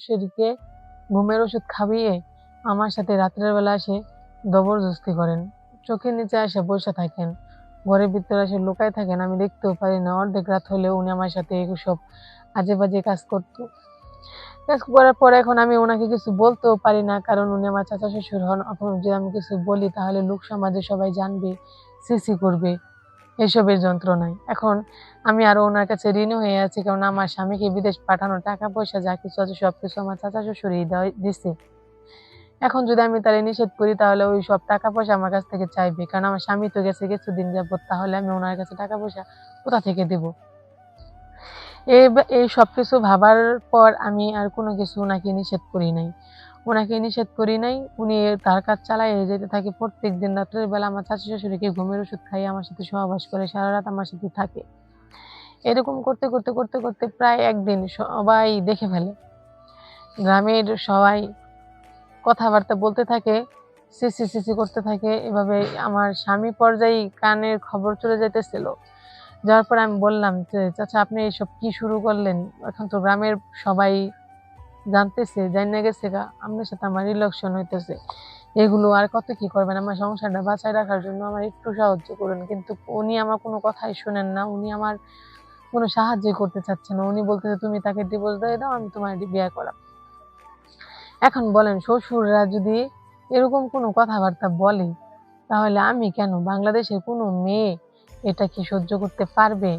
সেদিকে ঘুমের ওষুধ খাইয়ে আমার সাথে রাত্রের বেলা এসে জবরদস্তি করেন। চোখের নিচে এসে বসে থাকেন। ঘরের ভিতরে এসে লুকায় থাকেন। আমি দেখতেও পারি না। অর্ধেক রাত হলেও উনি আমার সাথে এসব আজে বাজে কাজ করতো। কাজ করার পরে এখন আমি ওনাকে কিছু বলতেও পারি না, কারণ উনি আমার চাচা শ্বশুর হন। এখন যদি আমি কিছু বলি, তাহলে লোক সমাজে সবাই জানবে সিসি করবে। এসবের যন্ত্রণায়। এখন আমি আরও ওনার কাছে ঋণ হয়ে আছি, কারণ আমার স্বামীকে বিদেশ পাঠানো টাকা, পয়সা, যা কিছু আছে সব কিছু আমার চাচা শ্বশুরই দিছে। এখন যদি আমি তারে নিষেধ করি, তাহলে ওই সব টাকা পয়সা আমার কাছ থেকে চাইবে। কারণ আমার স্বামী তো গেছে কিছুদিন যাবত তাহলে আমি ওনার কাছে টাকা পয়সা কোথা থেকে দেব? এই সব কিছু ভাবার পর আমি আর কোনো কিছু ওনাকে নিষেধ করি নাই। ওনাকে নিষেধ করি নাই। উনি তার কাজ চালাই যেতে থাকে প্রত্যেক দিন রাত্রের বেলা আমার চাচা শাশুড়িকে ঘুমের ওষুধ খাইয়ে আমার সাথে সহবাস করে, সারা রাত আমার সাথে থাকে। এরকম করতে করতে করতে করতে প্রায় একদিন সবাই দেখে ফেলে। গ্রামের সবাই কথাবার্তা বলতে থাকে, সিসি সিসি করতে থাকে। এভাবে আমার স্বামী পর্যায়ে কানের খবর চলে যাইতেছিল। যাওয়ার পর আমি বললাম যে, চাচা, আপনি এইসব কি শুরু করলেন? এখন তো গ্রামের সবাই জানতেছে, জানিয়ে গেছে গা, আপনার সাথে আমার ইলেকশন হইতেছে। এগুলো আর কত কি করবেন? আমার সংসারটা বাঁচায় রাখার জন্য আমার একটু সাহায্য করুন। কিন্তু উনি আমার কোনো কথাই শোনেন না। উনি আমার কোনো সাহায্য করতে চাচ্ছে না। উনি বলতেছে, তুমি তাকে ডিভোর্স দিয়ে দাও, আমি তোমার বিয়ে করাম এখন বলেন, শ্বশুররা যদি এরকম কোনো কথাবার্তা বলে, তাহলে আমি কেন? বাংলাদেশের কোনো মেয়ে এটা কি সহ্য করতে পারবে?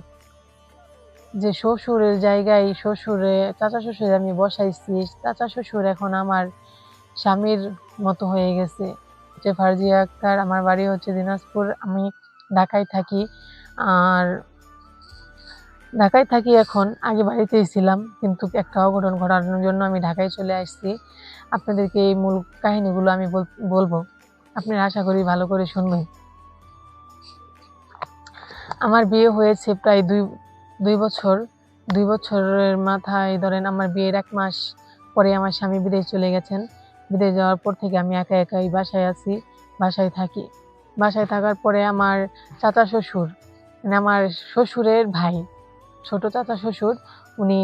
যে শ্বশুরের জায়গায় শ্বশুরে, চাচা শ্বশুরে আমি বসাইছি, চাচা শ্বশুর এখন আমার স্বামীর মতো হয়ে গেছে। যে ফারজিয়া আক্তার, আমার বাড়ি হচ্ছে দিনাজপুর, আমি ঢাকায় থাকি। আর ঢাকায় থাকি এখন, আগে বাড়িতেই ছিলাম, কিন্তু একটা অঘটন ঘটানোর জন্য আমি ঢাকায় চলে আসছি। আপনাদেরকে এই মূল কাহিনীগুলো আমি বল- বলব। আপনারা আশা করি ভালো করে শুনবেন। আমার বিয়ে হয়েছে প্রায় দুই দুই বছর, দুই বছরের মাথায় ধরেন আমার বিয়ের এক মাস পরে আমার স্বামী বিদেশ চলে গেছেন। বিদেশ যাওয়ার পর থেকে আমি একা একাই বাসায় আছি, বাসায় থাকি। বাসায় থাকার পরে আমার চাচা শ্বশুর মানে আমার শ্বশুরের ভাই, ছোট চাচা শ্বশুর, উনি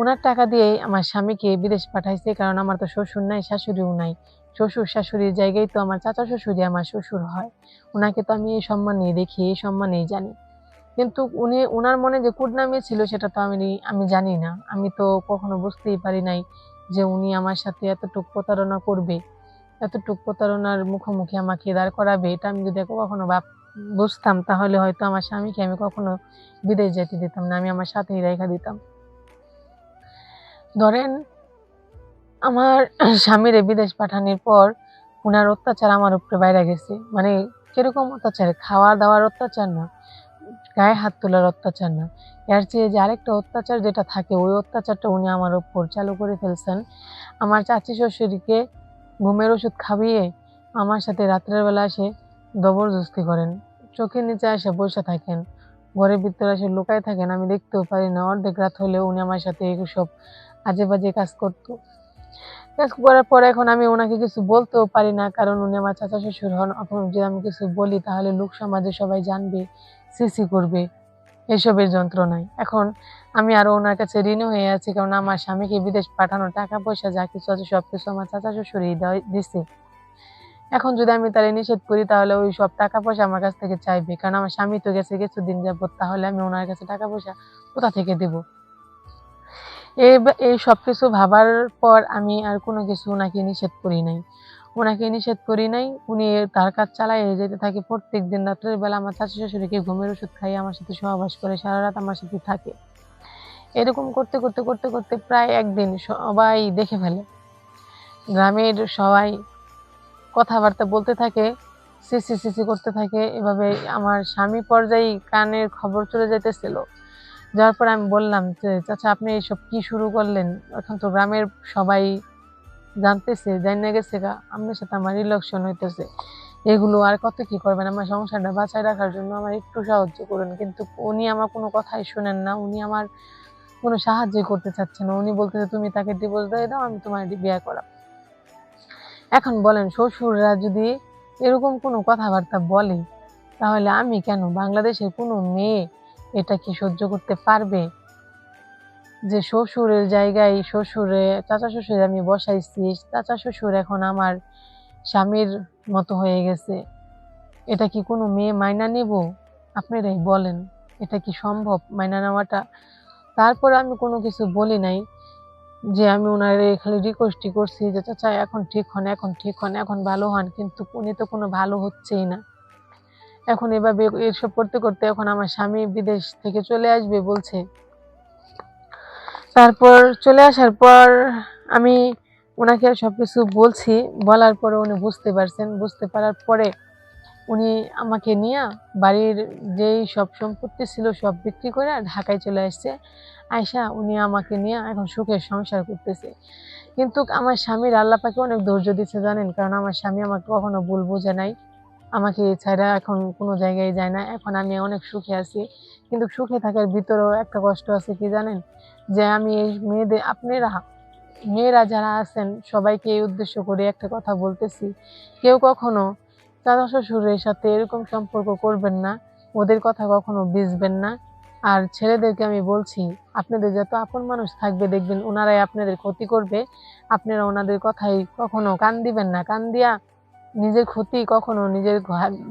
ওনার টাকা দিয়েই আমার স্বামীকে বিদেশ পাঠাইছে, কারণ আমার তো শ্বশুর নাই, শাশুড়িও নাই। শ্বশুর, শাশুড়ির জায়গায় তো আমার চাচা শ্বশুরই আমার শ্বশুর হয়। ওনাকে তো আমি এই সম্মানেই দেখি, এই সম্মানেই জানি। কিন্তু উনি ওনার মনে যে কুটনামি ছিল সেটা তো আমি আমি জানি না। আমি তো কখনো বুঝতেই পারি নাই যে উনি আমার সাথে এতটুক প্রতারণা করবে, এতটুক প্রতারণার মুখোমুখি আমাকে দাঁড় করাবে, এটা আমি যদি কখনো ভাব, বুঝতাম তাহলে হয়তো আমার স্বামীকে আমি কখনো বিদেশ যেতে দিতাম না, আমি আমার সাথেই রেখা দিতাম। ধরেন, আমার স্বামীরে বিদেশ পাঠানোর পর ওনার অত্যাচার আমার উপরে বাইরে গেছে। মানে কীরকম অত্যাচার? খাওয়া দাওয়ার অত্যাচার না। গায়ে হাত তোলার অত্যাচার না। এর চেয়ে যে আরেকটা অত্যাচার যেটা থাকে, ওই অত্যাচারটা উনি আমার উপর চালু করে ফেলছেন। আমার চাচি শ্বশুরকে ঘুমের ওষুধ খাইয়ে আমার সাথে রাত্রের বেলা এসে জবরদস্তি করেন। চোখের নিচে এসে বসে থাকেন। ঘরের ভিতরে এসে লুকায় থাকেন। আমি দেখতেও পারি না। অর্ধেক রাত হলেও উনি আমার সাথে সব আজে বাজে কাজ করতো। কাজ করার পরে এখন আমি ওনাকে কিছু বলতেও পারি না। কারণ উনি আমার চাচা শ্বশুর হন। এখন যদি আমি কিছু বলি, তাহলে লোক সমাজে সবাই জানবে সিসি করবে, এসবের যন্ত্রণায়। এখন আমি আরও ওনার কাছে ঋণ হয়ে আছি কারণ আমার স্বামীকে বিদেশ পাঠানো টাকা পয়সা যা কিছু আছে সব কিছু আমার চাচা শ্বশুরই দিছে। এখন যদি আমি তারে নিষেধ করি, তাহলে ওই সব টাকা পয়সা আমার কাছ থেকে চাইবে, কারণ আমার স্বামী তো গেছে কিছুদিন যাবত তাহলে আমি ওনার কাছে টাকা পয়সা কোথা থেকে দেব? এই এই সব কিছু ভাবার পর আমি আর কোনো কিছু ওনাকে নিষেধ করি নাই। ওনাকে নিষেধ করি নাই। উনি তার কাজ চালাই যেতে থাকে। প্রত্যেক দিন রাত্রের বেলা আমার চাচা শাশুড়িকে ঘুমের ওষুধ খাইয়ে আমার সাথে সহবাস করে, সারা রাত আমার সাথে থাকে। এরকম করতে করতে করতে করতে প্রায় একদিন সবাই দেখে ফেলে। গ্রামের সবাই কথাবার্তা বলতে থাকে, সিসি সিসি করতে থাকে। এভাবে আমার স্বামী পর্যায়ে কানের খবর চলে যাইতেছিল। যাওয়ার পর আমি বললাম যে, চাচা, আপনি এইসব কি শুরু করলেন? এখন তো গ্রামের সবাই জানতেছে, জানিয়ে গেছে গা আপনার সাথে আমার ইলেকশন হইতেছে। এগুলো আর কত কি করবেন? আমার সংসারটা বাঁচায় রাখার জন্য আমার একটু সাহায্য করুন। কিন্তু উনি আমার কোনো কথাই শোনেন না। উনি আমার কোনো সাহায্য করতে চাচ্ছে না। উনি বলতেছে, তুমি তাকে ডিভোর্স দিয়ে দাও, আমি তোমার বিয়ে করাম। এখন বলেন, শ্বশুররা যদি এরকম কোনো কথাবার্তা বলে, তাহলে আমি কেন? বাংলাদেশের কোনো মেয়ে এটা কি সহ্য করতে পারবে? যে শ্বশুরের জায়গায় শ্বশুরে, চাচা শ্বশুরে আমি বসাইছি, চাচা শ্বশুর এখন আমার স্বামীর মতো হয়ে গেছে। এটা কি কোনো মেয়ে মাইনা নেব? আপনারাই বলেন, এটা কি সম্ভব মাইনা নেওয়াটা? তারপর আমি কোনো কিছু বলি নাই, যে আমি ওনারে খালি রিকোয়েস্টই করছি যে, চাচা, এখন ঠিক হন, এখন ঠিক হন, এখন ভালো হন। কিন্তু উনি তো কোনো ভালো হচ্ছেই না। এখন এভাবে এসব করতে করতে এখন আমার স্বামী বিদেশ থেকে চলে আসবে বলছে। তারপর চলে আসার পর আমি ওনাকে সবকিছু বলছি। বলার পরে উনি বুঝতে পারছেন। বুঝতে পারার পরে উনি আমাকে নিয়ে বাড়ির যেই সব সম্পত্তি ছিল সব বিক্রি করে ঢাকায় চলে আসছে। আয়সা উনি আমাকে নিয়ে এখন সুখের সংসার করতেছে। কিন্তু আমার স্বামীর আল্লাহ পাকে অনেক ধৈর্য দিচ্ছে জানেন, কারণ আমার স্বামী আমাকে কখনো ভুল বোঝে নাই। আমাকে ছাড়া এখন কোনো জায়গায় যায় না। এখন আমি অনেক সুখে আছি। কিন্তু সুখে থাকার ভিতরেও একটা কষ্ট আছে কি জানেন? যে আমি এই মেয়েদের, আপনারা, মেয়েরা যারা আছেন, সবাইকে এই উদ্দেশ্য করে একটা কথা বলতেছি। কেউ কখনো চাচা শ্বশুরের সাথে এরকম সম্পর্ক করবেন না, ওদের কথা কখনো বুঝবেন না। আর ছেলেদেরকে আমি বলছি, আপনাদের যত আপন মানুষ থাকবে, দেখবেন ওনারাই আপনাদের ক্ষতি করবে। আপনারা ওনাদের কথাই কখনো কান দিবেন না, কান দিয়া নিজের ক্ষতি কখনো নিজের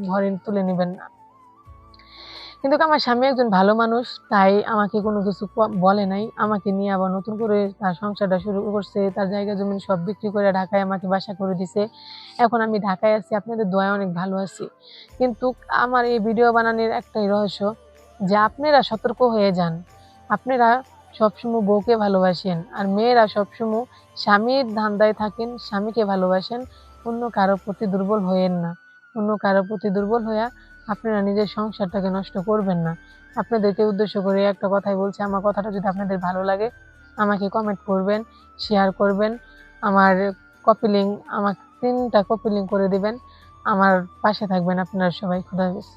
ঘরে তুলে নেবেন না। কিন্তু আমার স্বামী একজন ভালো মানুষ, তাই আমাকে কোনো কিছু বলে নাই। আমাকে নিয়ে আবার নতুন করে তার সংসারটা শুরু করছে, তার জায়গা জমি সব বিক্রি করে ঢাকায় আমাকে বাসা করে দিছে। এখন আমি ঢাকায় আছি, আপনাদের দোয়ায় অনেক ভালো আছি। কিন্তু আমার এই ভিডিও বানানোর একটাই রহস্য যে আপনারা সতর্ক হয়ে যান। আপনারা সবসময় বউকে ভালোবাসেন আর মেয়েরা সবসময় স্বামীর ধান্দায় থাকেন, স্বামীকে ভালোবাসেন। অন্য কারও প্রতি দুর্বল হয়েন না। অন্য কারও প্রতি দুর্বল হইয়া আপনারা নিজের সংসারটাকে নষ্ট করবেন না। আপনাদেরকে উদ্দেশ্য করে একটা কথাই বলছি, আমার কথাটা যদি আপনাদের ভালো লাগে, আমাকে কমেন্ট করবেন শেয়ার করবেন, আমার কপি লিঙ্ক আমাকে তিনটা কপি লিঙ্ক করে দিবেন, আমার পাশে থাকবেন আপনারা সবাই, খুদা হাফেজ।